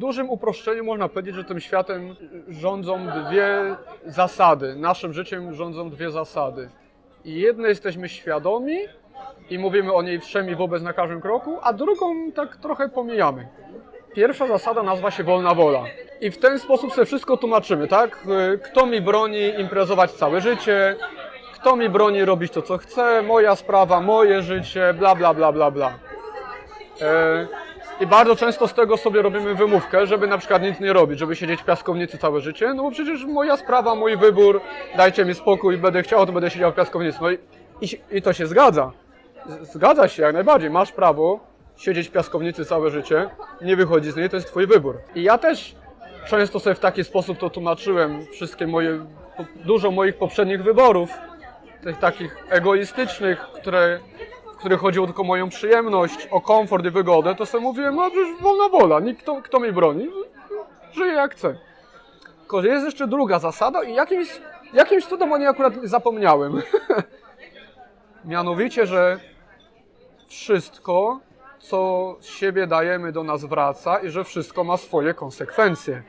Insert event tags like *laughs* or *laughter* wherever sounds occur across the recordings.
dużym uproszczeniu można powiedzieć, że tym światem rządzą dwie zasady. Naszym życiem rządzą dwie zasady. I jednej jesteśmy świadomi i mówimy o niej wszemi wobec na każdym kroku, a drugą tak trochę pomijamy. Pierwsza zasada nazywa się wolna wola. I w ten sposób sobie wszystko tłumaczymy, tak? Kto mi broni imprezować całe życie, kto mi broni robić to, co chce, moja sprawa, moje życie, bla, bla, bla, bla, bla. E, I bardzo często z tego sobie robimy wymówkę, żeby na przykład nic nie robić, żeby siedzieć w piaskownicy całe życie, no bo przecież moja sprawa, mój wybór, dajcie mi spokój, będę chciał, to będę siedział w piaskownicy. No i, i, i to się zgadza. Zgadza się jak najbardziej, masz prawo siedzieć w piaskownicy całe życie, nie wychodzić z niej, to jest twój wybór. I ja też często sobie w taki sposób to tłumaczyłem, wszystkie moje, dużo moich poprzednich wyborów, tych takich egoistycznych, które, w których chodziło tylko o moją przyjemność, o komfort i wygodę, to sobie mówiłem, no przecież wolna wola, nikt kto, kto mi broni, żyję jak chcę. Tylko jest jeszcze druga zasada i jakimś, jakimś cudem o niej akurat zapomniałem. *laughs* Mianowicie, że wszystko, co z siebie dajemy, do nas wraca i że wszystko ma swoje konsekwencje.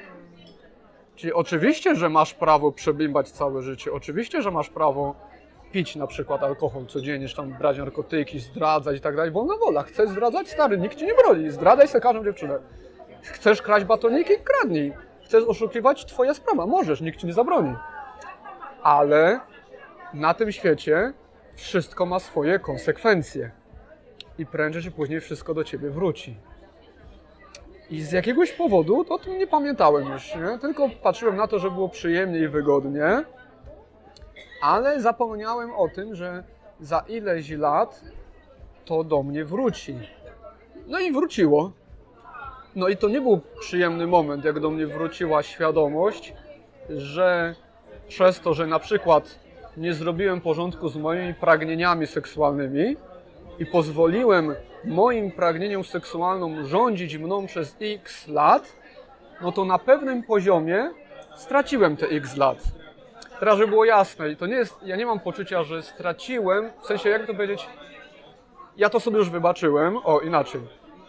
Czyli oczywiście, że masz prawo przebimbać całe życie, oczywiście, że masz prawo pić na przykład alkohol codziennie, czy tam brać narkotyki, zdradzać i tak dalej. Wolna wola. Chcesz zdradzać? Stary, nikt ci nie broni. Zdradzaj sobie każdą dziewczynę. Chcesz kraść batoniki? Kradnij. Chcesz oszukiwać? Twoja sprawa. Możesz, nikt ci nie zabroni. Ale na tym świecie wszystko ma swoje konsekwencje. I prędzej czy później wszystko do ciebie wróci. I z jakiegoś powodu, to o tym nie pamiętałem już, nie? Tylko patrzyłem na to, że było przyjemnie i wygodnie, ale zapomniałem o tym, że za ileś lat to do mnie wróci. No i wróciło. No i to nie był przyjemny moment, jak do mnie wróciła świadomość, że przez to, że na przykład nie zrobiłem porządku z moimi pragnieniami seksualnymi i pozwoliłem moim pragnieniom seksualnym rządzić mną przez x lat, no to na pewnym poziomie straciłem te x lat. Teraz, żeby było jasne, i to nie jest, ja nie mam poczucia, że straciłem, w sensie, jak to powiedzieć, ja to sobie już wybaczyłem, o inaczej.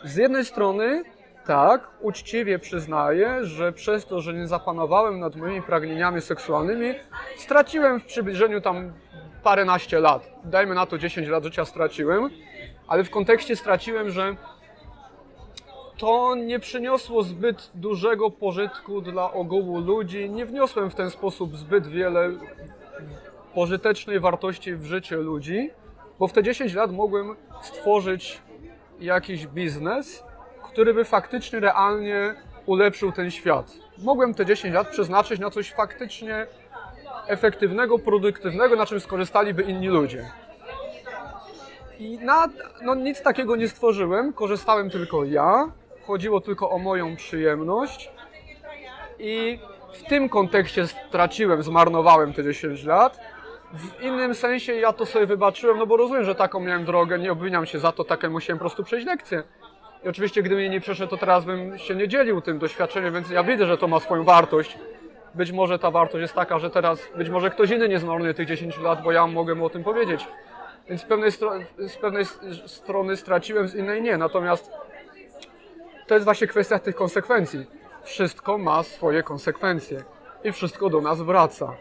Z jednej strony, tak, uczciwie przyznaję, że przez to, że nie zapanowałem nad moimi pragnieniami seksualnymi, straciłem w przybliżeniu tam paręnaście lat. Dajmy na to 10 lat życia straciłem, ale w kontekście straciłem, że to nie przyniosło zbyt dużego pożytku dla ogółu ludzi. Nie wniosłem w ten sposób zbyt wiele pożytecznej wartości w życie ludzi, bo w te 10 lat mogłem stworzyć jakiś biznes, który by faktycznie realnie ulepszył ten świat. Mogłem te 10 lat przeznaczyć na coś faktycznie efektywnego, produktywnego, na czym skorzystaliby inni ludzie. I na, no nic takiego nie stworzyłem, korzystałem tylko ja, chodziło tylko o moją przyjemność i w tym kontekście straciłem, zmarnowałem te 10 lat. W innym sensie ja to sobie wybaczyłem, no bo rozumiem, że taką miałem drogę, nie obwiniam się za to, taką musiałem po prostu przejść lekcję. I oczywiście, gdybym jej nie przeszedł, to teraz bym się nie dzielił tym doświadczeniem, więc ja widzę, że to ma swoją wartość. Być może ta wartość jest taka, że teraz, być może ktoś inny nie zmarnuje tych 10 lat, bo ja mogę o tym powiedzieć. Więc z pewnej, z pewnej strony straciłem, z innej nie. Natomiast to jest właśnie kwestia tych konsekwencji. Wszystko ma swoje konsekwencje i wszystko do nas wraca.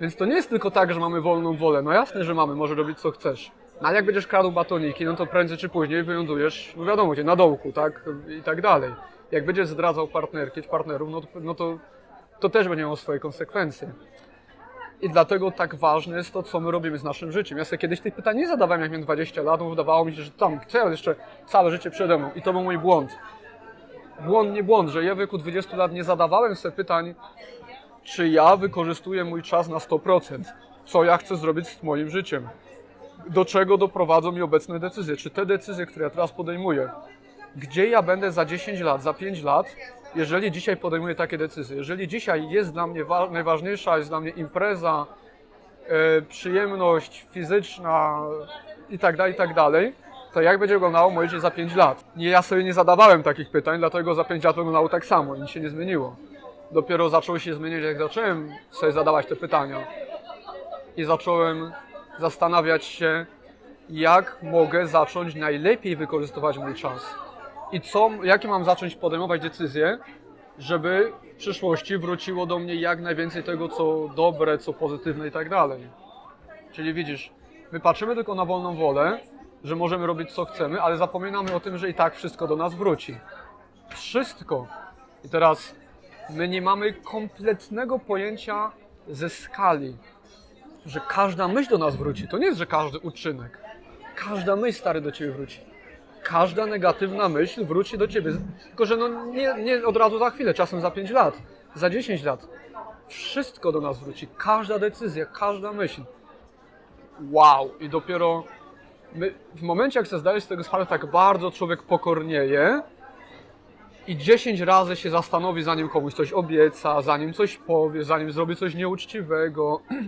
Więc to nie jest tylko tak, że mamy wolną wolę. No jasne, że mamy, może robić co chcesz. No ale jak będziesz kradł batoniki, no to prędzej czy później wylądujesz, no wiadomo gdzie, na dołku, tak? I tak dalej. Jak będziesz zdradzał partnerki czy partnerów, no to, no to, to też będzie miało swoje konsekwencje. I dlatego tak ważne jest to, co my robimy z naszym życiem. Ja sobie kiedyś tych pytań nie zadawałem, jak miałem 20 lat, bo wydawało mi się, że tam, co ja jeszcze całe życie przede mną. I to był mój błąd. Błąd, nie błąd, że ja w wieku 20 lat nie zadawałem sobie pytań, czy ja wykorzystuję mój czas na 100%. Co ja chcę zrobić z moim życiem. Do czego doprowadzą mi obecne decyzje. Czy te decyzje, które ja teraz podejmuję, gdzie ja będę za 10 lat, za 5 lat, jeżeli dzisiaj podejmuję takie decyzje. Jeżeli dzisiaj jest dla mnie wa- najważniejsza, jest dla mnie impreza, e, przyjemność fizyczna i tak dalej, i tak dalej, to jak będzie wyglądało moje życie za 5 lat? Ja sobie nie zadawałem takich pytań, dlatego za 5 lat wyglądało tak samo nic się nie zmieniło. Dopiero zaczęło się zmieniać, jak zacząłem sobie zadawać te pytania. I zacząłem zastanawiać się, jak mogę zacząć najlepiej wykorzystywać mój czas. I co, jakie mam zacząć podejmować decyzje, żeby w przyszłości wróciło do mnie jak najwięcej tego, co dobre, co pozytywne i tak dalej. Czyli widzisz, my patrzymy tylko na wolną wolę, że możemy robić co chcemy, ale zapominamy o tym, że i tak wszystko do nas wróci. Wszystko. I teraz my nie mamy kompletnego pojęcia ze skali, że każda myśl do nas wróci. To nie jest, że każdy uczynek. Każda myśl stary do ciebie wróci. Każda negatywna myśl wróci do ciebie. Tylko, że no nie, nie od razu za chwilę, czasem za 5 lat, za 10 lat. Wszystko do nas wróci. Każda decyzja, każda myśl. Wow! I dopiero my, w momencie, jak sobie zdajesz z tego sprawę, tak bardzo człowiek pokornieje i 10 razy się zastanowi, zanim komuś coś obieca, zanim coś powie, zanim zrobi coś nieuczciwego. *clears throat*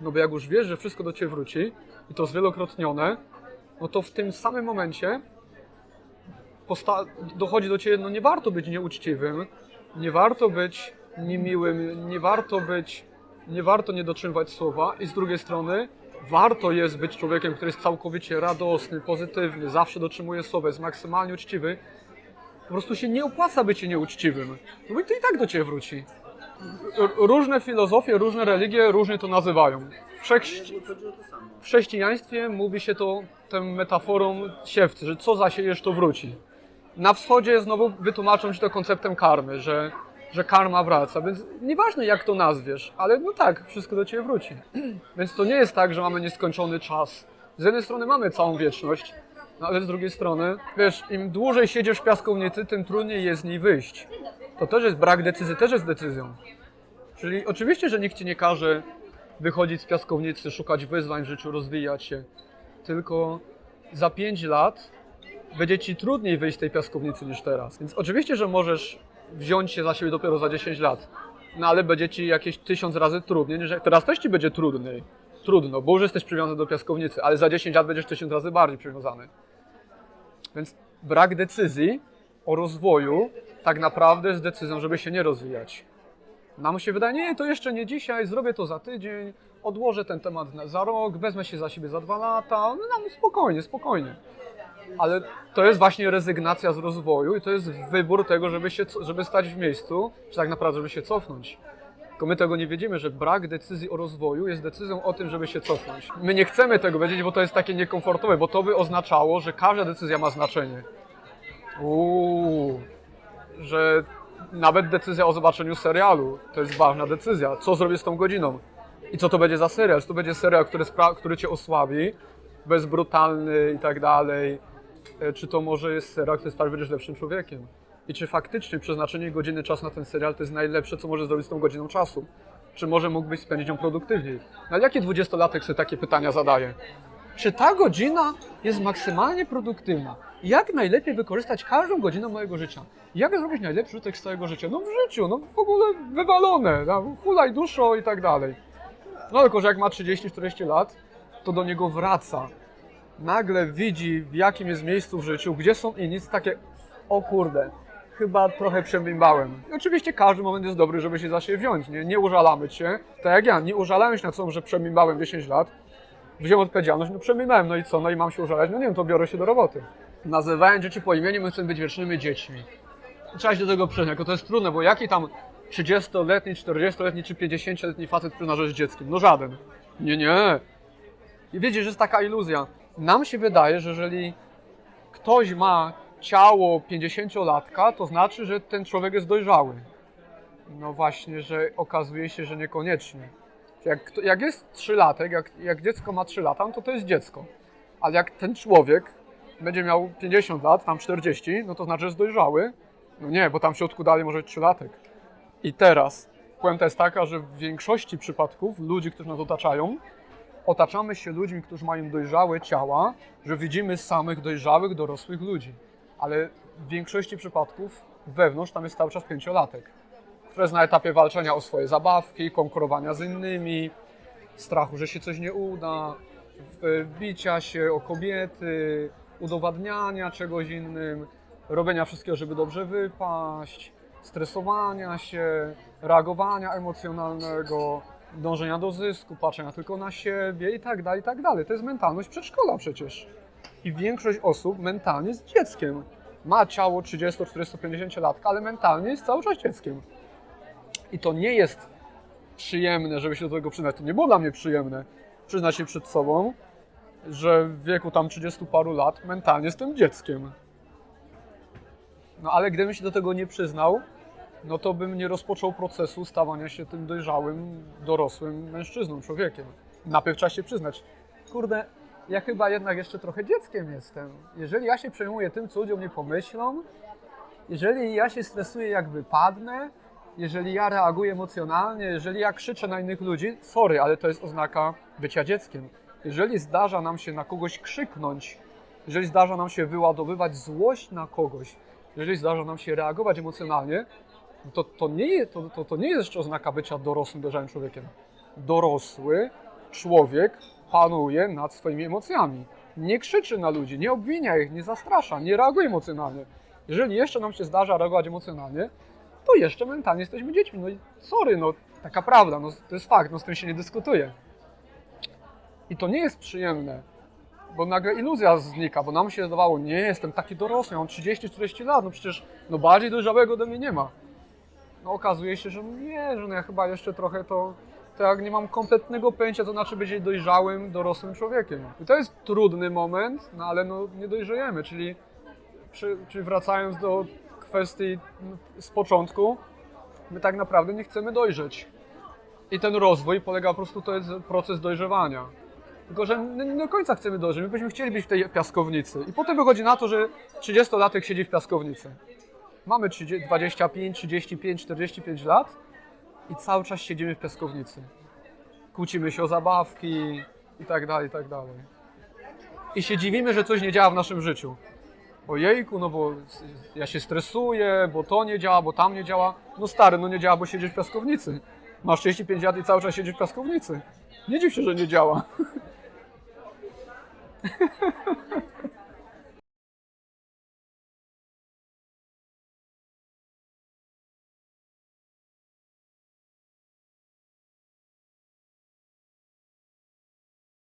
No bo jak już wiesz, że wszystko do ciebie wróci i to zwielokrotnione, no to w tym samym momencie dochodzi do ciebie, no nie warto być nieuczciwym, nie warto być niemiłym, nie warto być, nie warto nie dotrzymywać słowa i z drugiej strony warto jest być człowiekiem, który jest całkowicie radosny, pozytywny, zawsze dotrzymuje słowa, jest maksymalnie uczciwy. Po prostu się nie opłaca bycie nieuczciwym, no bo to i tak do ciebie wróci. Różne filozofie, różne religie różnie to nazywają. W, chrześci- w chrześcijaństwie mówi się to tą metaforą siewcy, że co zasiejesz, to wróci. Na wschodzie znowu wytłumaczą ci to konceptem karmy, że, że karma wraca, więc nieważne jak to nazwiesz, ale no tak, wszystko do ciebie wróci. *clears throat* Więc to nie jest tak, że mamy nieskończony czas. Z jednej strony mamy całą wieczność, no ale z drugiej strony, wiesz, im dłużej siedzisz w piaskownicy, tym trudniej jest z niej wyjść. To też jest brak decyzji, też jest decyzją. Czyli oczywiście, że nikt ci nie każe wychodzić z piaskownicy, szukać wyzwań w życiu, rozwijać się. Tylko za 5 lat będzie ci trudniej wyjść z tej piaskownicy niż teraz. Więc oczywiście, że możesz wziąć się za siebie dopiero za 10 lat. No ale będzie ci jakieś tysiąc razy trudniej niż teraz też ci będzie trudniej. Trudno, bo już jesteś przywiązany do piaskownicy, ale za 10 lat będziesz tysiąc razy bardziej przywiązany. Więc brak decyzji o rozwoju tak naprawdę jest decyzją, żeby się nie rozwijać. Nam się wydaje, nie, to jeszcze nie dzisiaj, zrobię to za tydzień, odłożę ten temat za rok, wezmę się za siebie za dwa lata, no, no spokojnie, spokojnie. Ale to jest właśnie rezygnacja z rozwoju i to jest wybór tego, żeby, się, żeby stać w miejscu, czy tak naprawdę, żeby się cofnąć. Tylko my tego nie widzimy, że brak decyzji o rozwoju jest decyzją o tym, żeby się cofnąć. My nie chcemy tego wiedzieć, bo to jest takie niekomfortowe, bo to by oznaczało, że każda decyzja ma znaczenie. Uuu, że nawet decyzja o zobaczeniu serialu to jest ważna decyzja. Co zrobię z tą godziną? I co to będzie za serial? Czy to będzie serial, który, który cię osłabi, bez brutalny i tak dalej? E, Czy to może jest serial, który sprawi, że będziesz lepszym człowiekiem? I czy faktycznie przeznaczenie godziny czasu na ten serial to jest najlepsze, co możesz zrobić z tą godziną czasu? Czy może mógłbyś spędzić ją produktywniej? No ale jaki dwudziestolatek sobie takie pytania zadaje? Czy ta godzina jest maksymalnie produktywna? Jak najlepiej wykorzystać każdą godzinę mojego życia? Jak zrobić najlepszy użytek z całego życia? No w życiu, no w ogóle wywalone, no, hulaj duszo i tak dalej. No tylko, że jak ma 30-40 lat, to do niego wraca. Nagle widzi, w jakim jest miejscu w życiu, gdzie są inni, jest takie, o kurde, chyba trochę przebimbałem. I oczywiście każdy moment jest dobry, żeby się za siebie wziąć, nie, nie użalamy się. Tak jak ja, nie użalałem się na co, że przebimbałem 10 lat, wziąłem odpowiedzialność, no przebimbałem, no i co, no i mam się użalać, no nie wiem, to biorę się do roboty. Nazywając dzieci po imieniu, my chcemy być wiecznymi dziećmi. Trzeba się do tego przyznać, to jest trudne, bo jaki tam 30-letni, 40-letni czy 50-letni facet że jest dzieckiem? No żaden. Nie, nie. I wiecie, że jest taka iluzja. Nam się wydaje, że jeżeli ktoś ma ciało 50-latka, to znaczy, że ten człowiek jest dojrzały. No właśnie, że okazuje się, że niekoniecznie. Jak, jak jest 3 latek, jak, jak dziecko ma 3 lata, to to jest dziecko. Ale jak ten człowiek będzie miał 50 lat, tam 40, no to znaczy, że jest dojrzały. No nie, bo tam w środku dalej może być 3 latek. I teraz puenta jest taka, że w większości przypadków ludzi, którzy nas otaczają, otaczamy się ludźmi, którzy mają dojrzałe ciała, że widzimy samych dojrzałych, dorosłych ludzi. Ale w większości przypadków wewnątrz tam jest cały czas pięciolatek, który jest na etapie walczenia o swoje zabawki, konkurowania z innymi, strachu, że się coś nie uda, bicia się o kobiety, udowadniania czegoś innym, robienia wszystkiego, żeby dobrze wypaść, stresowania się, reagowania emocjonalnego, dążenia do zysku, patrzenia tylko na siebie i tak dalej, i tak dalej. To jest mentalność przedszkola przecież. I większość osób mentalnie jest dzieckiem. ma ciało 30, 40, 50 latka, ale mentalnie jest cały czas dzieckiem. I to nie jest przyjemne, żeby się do tego przyznać. To nie było dla mnie przyjemne przyznać się przed sobą, że w wieku tam 30 paru lat mentalnie jestem dzieckiem. No ale gdybym się do tego nie przyznał, no to bym nie rozpoczął procesu stawania się tym dojrzałym, dorosłym mężczyzną, człowiekiem. Najpierw trzeba się przyznać, kurde, ja chyba jednak jeszcze trochę dzieckiem jestem. Jeżeli ja się przejmuję tym, co ludzie o mnie pomyślą, jeżeli ja się stresuję, jak wypadnę, jeżeli ja reaguję emocjonalnie, jeżeli ja krzyczę na innych ludzi, sorry, ale to jest oznaka bycia dzieckiem. Jeżeli zdarza nam się na kogoś krzyknąć, jeżeli zdarza nam się wyładowywać złość na kogoś, jeżeli zdarza nam się reagować emocjonalnie, to, to, nie, to, to, to nie jest jeszcze oznaka bycia dorosłym, dojrzałym człowiekiem. Dorosły człowiek panuje nad swoimi emocjami. Nie krzyczy na ludzi, nie obwinia ich, nie zastrasza, nie reaguje emocjonalnie. Jeżeli jeszcze nam się zdarza reagować emocjonalnie, to jeszcze mentalnie jesteśmy dziećmi. No i sorry, no taka prawda, no, to jest fakt, no z tym się nie dyskutuje. I to nie jest przyjemne, bo nagle iluzja znika, bo nam się wydawało, nie, jestem taki dorosły, mam 30-40 lat, no przecież no bardziej dojrzałego ode mnie nie ma. No okazuje się, że nie, że no ja chyba jeszcze trochę to, jak nie mam kompletnego pojęcia, to znaczy być dojrzałym, dorosłym człowiekiem. I to jest trudny moment, no ale no nie dojrzejemy, czyli, przy, czyli wracając do kwestii z początku, my tak naprawdę nie chcemy dojrzeć. I ten rozwój polega po prostu, to jest proces dojrzewania. Tylko, że nie do końca chcemy dojrzeć. My byśmy chcieli być w tej piaskownicy. I potem wychodzi na to, że 30-latek siedzi w piaskownicy. Mamy 30, 25, 35, 45 lat i cały czas siedzimy w piaskownicy. Kłócimy się o zabawki i tak dalej, i tak dalej. I się dziwimy, że coś nie działa w naszym życiu. Ojejku, no bo ja się stresuję, bo to nie działa, bo tam nie działa. No stary, no nie działa, bo siedzisz w piaskownicy. Masz 35 lat i cały czas siedzisz w piaskownicy. Nie dziw się, że nie działa. *laughs*